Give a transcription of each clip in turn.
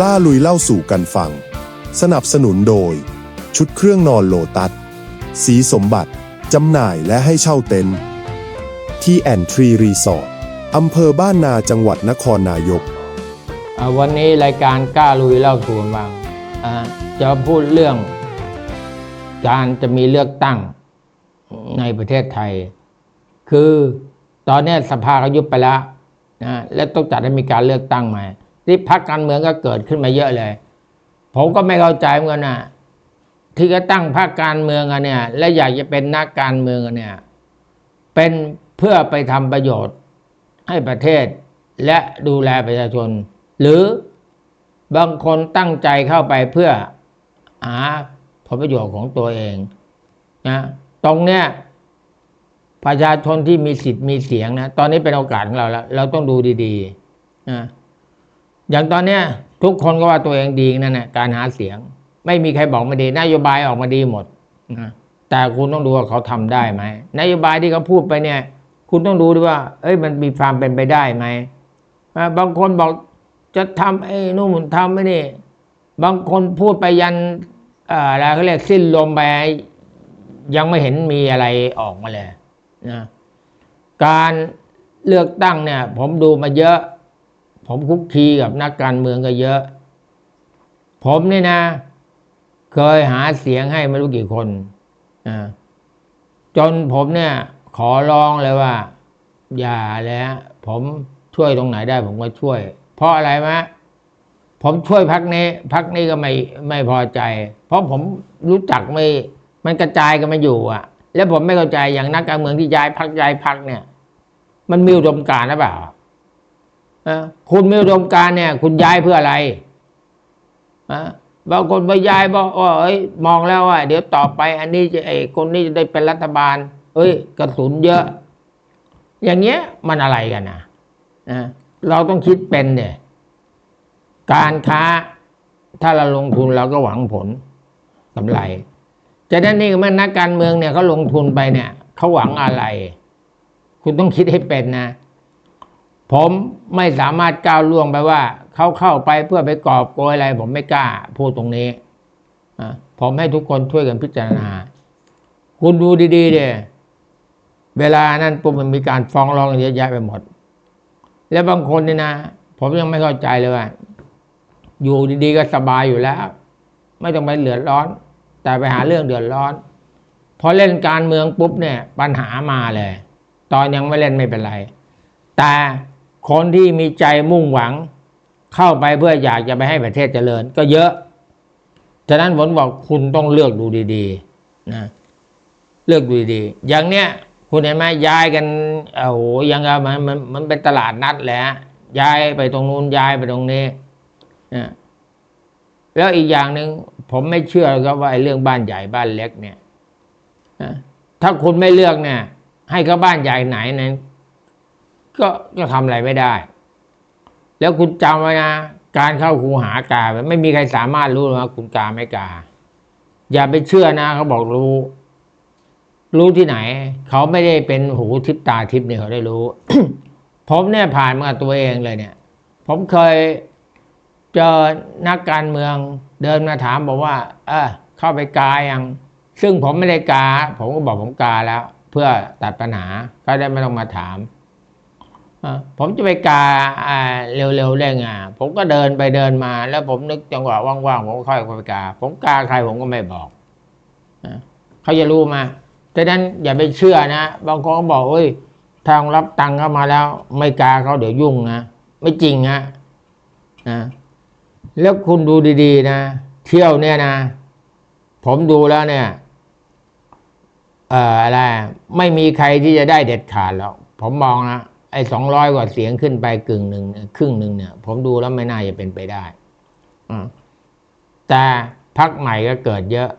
กล้าลุยเล่าสู่กันฟัง สนับสนุนโดย ชุดเครื่องนอนโลตัส สีสมบัติ จำหน่ายและให้เช่าเต็นท์ที่แอนทรีรีสอร์ทอำเภอบ้านนาจังหวัดนครนายก อ่าวันนี้รายการกล้าลุยเล่าสู่กันฟังอ่าจะพูดเรื่อง การจะมีเลือกตั้งในประเทศไทย คือตอนนี้สภาเขายุบไปแล้วนะและต้องจัดให้มีการเลือกตั้งใหม่ ที่พักการเมืองก็เกิดขึ้นมาเยอะเลย ผมก็ไม่เข้าใจเหมือนกันนะที่ก็ตั้งพรรคการเมืองอะเนี่ย และอยากจะเป็นนักการเมืองอะเนี่ย เป็นเพื่อไปทำประโยชน์ให้ประเทศ และดูแลประชาชน หรือบางคนตั้งใจเข้าไปเพื่อหาผลประโยชน์ของตัวเองนะตรงเนี้ยประชาชนที่มีสิทธิ์มีเสียงนะ ตอนนี้เป็นโอกาสของเราแล้ว เราต้องดูดีๆนะ อย่างตอนเนี้ยทุกคนก็ว่าตัวเองดีนั่นแหละการหาเสียง ไม่มีใครบอกม่ดีนโยบายออกมาดีหมดนะแต่คุณต้องดูว่าเขาทำได้ไหมนโยบายที่เขาพูดไปเนี่ย คุณต้องดูด้วยว่า เอ้ยมันมีความเป็นไปได้ไหมบางคนบอกจะทำไอ้นู่นทำไม่นี่ บางคนพูดไปยันอะไรเขาเรียกสิ้นลมไปยังไม่เห็นมีอะไรออกมาเลยนะการเลือกตั้งเนี่ย ผมดูมาเยอะ ผมคุกคีกับนักการเมืองก็เยอะ ผมนี่นะ เคยหาเสียงให้ไม่รู้กี่คนจนผมเนี่ย ขอร้องเลยว่า อย่าเลยฮะผมช่วยตรงไหนได้ ผมก็ช่วย เพราะอะไรมะผมช่วยพักนี้พักนี้ก็ไม่ไม่พอใจ เพราะผมรู้จักไม่ มันกระจายกันมาอยู่อะ แล้วผมไม่เข้าใจอย่างนักการเมืองที่ย้ายพักย้ายพักเนี่ย มันมีอุดมการณ์หรือเปล่า คุณมีอุดมการเนี่ย คุณย้ายเพื่ออะไรบางคนไปย้ายบอกว่าเอ้ย มองแล้วว่าเดี๋ยวต่อไป อันนี้จะไอ้คนนี้จะได้เป็นรัฐบาล เอ้ย กระสุนเยอะ อย่างเงี้ยมันอะไรกันนะนะเราต้องคิดเป็นเนี่ยการค้าถ้าเราลงทุนเราก็หวังผลกำไรจากนั้นนี่มื่นักการเมืองเนี่ยเขาลงทุนไปเนี่ยเขาหวังอะไร คุณต้องคิดให้เป็นนะ ผมไม่สามารถก้าวล่วงไปว่าเขาเข้าไปเพื่อไปกอบโกยอะไร ผมไม่กล้าพูดตรงนี้ผมให้ทุกคนช่วยกันพิจารณา คุณดูดีๆเดียเวลานั้นปุ๊บมันมีการฟ้องร้องเยอะแยะไปหมด แล้วบางคนเนี่ยนะ ผมยังไม่เข้าใจเลยว่าอยู่ดีๆก็สบายอยู่แล้ว ไม่ต้องไปเดือดร้อน แต่ไปหาเรื่องเดือดร้อนพอเล่นการเมืองปุ๊บเนี่ย ปัญหามาเลย ตอนยังไม่เล่นไม่เป็นไร แต่ คนที่มีใจมุ่งหวัง เข้าไปเพื่ออยากจะไปให้ประเทศเจริญ ก็เยอะ ฉะนั้นผมบอกคุณต้องเลือกดูดีๆนะเลือกดูดีๆอย่างเนี้ยคุณเห็นไหมย้ายกันโอ้โหยังไงมันมันมันเป็นตลาดนัดแหละย้ายไปตรงนู้นย้ายไปตรงนี้นะแล้วอีกอย่างหนึ่งผมไม่เชื่อครับว่าไอ้เรื่องบ้านใหญ่บ้านเล็กเนี่ยนะถ้าคุณไม่เลือกเนี่ย ให้เขาบ้านใหญ่ไหนนั้น ก็ก็ทำอะไรไม่ได้ แล้วคุณจำไว้นะการเข้าคูหากาไม่มีใครสามารถรู้ว่าคุณกาไม่กา อย่าไปเชื่อนะเขาบอกรู้ รู้ที่ไหน เขาไม่ได้เป็นหูทิพตาทิพเนี่ยเขาได้รู้ ผมเนี่ยผ่านมาตัวเองเลยเนี่ย ผมเคยเจอนักการเมืองเดินมาถามบอกว่า เออเข้าไปกายังซึ่งผมไม่ได้กา ผมก็บอกผมกาแล้ว เพื่อตัดปัญหาก็ได้ไม่ต้องมาถาม ผมจะไปกาเร็วๆได้ไงผมก็เดินไปเดินมา แล้วผมนึกจังหวะว่างๆผมค่อยไปกา ผมกาใครผมก็ไม่บอกเขาจะรู้มาดังนั้นอย่าไปเชื่อนะบางคนก็บอกเอ้ยทางรับตังค์เข้ามาแล้ว ไม่กาเขาเดี๋ยวยุ่งนะไม่จริงฮะนะแล้วคุณดูดีๆ นะ เที่ยวเนี่ยนะ ผมดูแล้วเนี่ยเอ่ออะไรไม่มีใครที่จะได้เด็ดขาดแล้ว ผมมองนะ ไอ้สองร้อยกว่าเสียงขึ้นไปกึ่งหนึ่งเนี่ยครึ่งหนึ่งเนี่ย ผมดูแล้วไม่น่าจะเป็นไปได้อืมแต่พักใหม่ก็เกิดเยอะ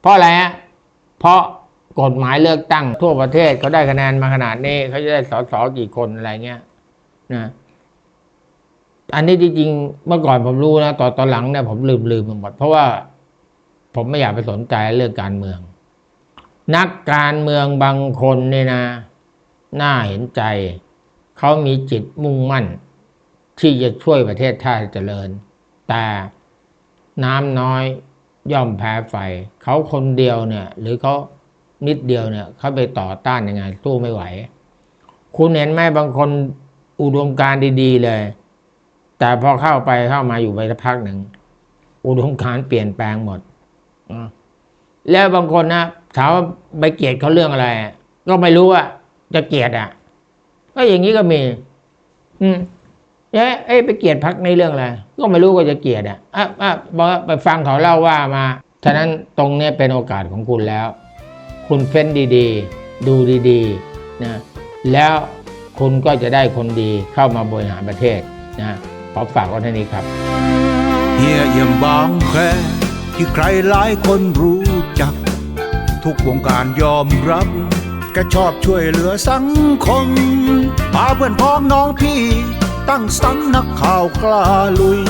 เพราะอะไรฮะเพราะกฎหมายเลือกตั้งทั่วประเทศเขาได้คะแนนมาขนาดนี้เขาจะได้สสกี่คนอะไรเงี้ยนะอันนี้จริงๆเมื่อก่อนผมรู้นะตอนตอนหลังเนี่ยผมลืมลืมไปหมดเพราะว่าผมไม่อยากไปสนใจเรื่องการเมือง นักการเมืองบางคนเนี่ยนะ น่าเห็นใจ เขามีจิตมุ่งมั่น ที่จะช่วยประเทศชาติเจริญ แต่น้ำน้อยย่อมแพ้ไฟ เขาคนเดียวเนี่ย หรือเขานิดเดียวเนี่ยเขาไปต่อต้านยังไงสู้ไม่ไหว คุณเห็นไหมบางคนอุดมการดี ๆ เลย แต่พอเข้าไปเข้ามาอยู่ไปสักพักหนึ่ง อุดมการเปลี่ยนแปลงหมดแล้วบางคนนะถามว่าไปเกลียดเขาเรื่องอะไร ก็ไม่รู้ว่าจะเกลียดอะ ก็อย่างนี้ก็มี อืมเอ๊ะเอ๊ะไปเกลียดพักในเรื่องอะไรก็ไม่รู้ก็จะเกลียดอะอะอะบอกว่าไปฟังเขาเล่าว่ามาฉะนั้นตรงเนี้ยเป็นโอกาสของคุณแล้ว คุณเฟ้นดีๆ ดูดีๆนะแล้วคุณก็จะได้คนดีเข้ามาบริหารประเทศนะขอฝากไว้เท่านี้ครับเฮียเอี่ยมบางแคที่ใครหลายคนรู้จัก ทุกวงการยอมรับแกชอบช่วยเหลือสังคมพาเพื่อนพ้องน้องพี่ ตั้งสังนักข่าวกล้าลุย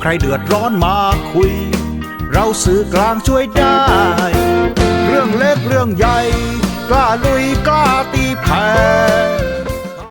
ใครเดือดร้อนมาคุย เราสื่อกลางช่วยได้ เรื่องเล็กเรื่องใหญ่ กล้าลุยกล้าตีแผ่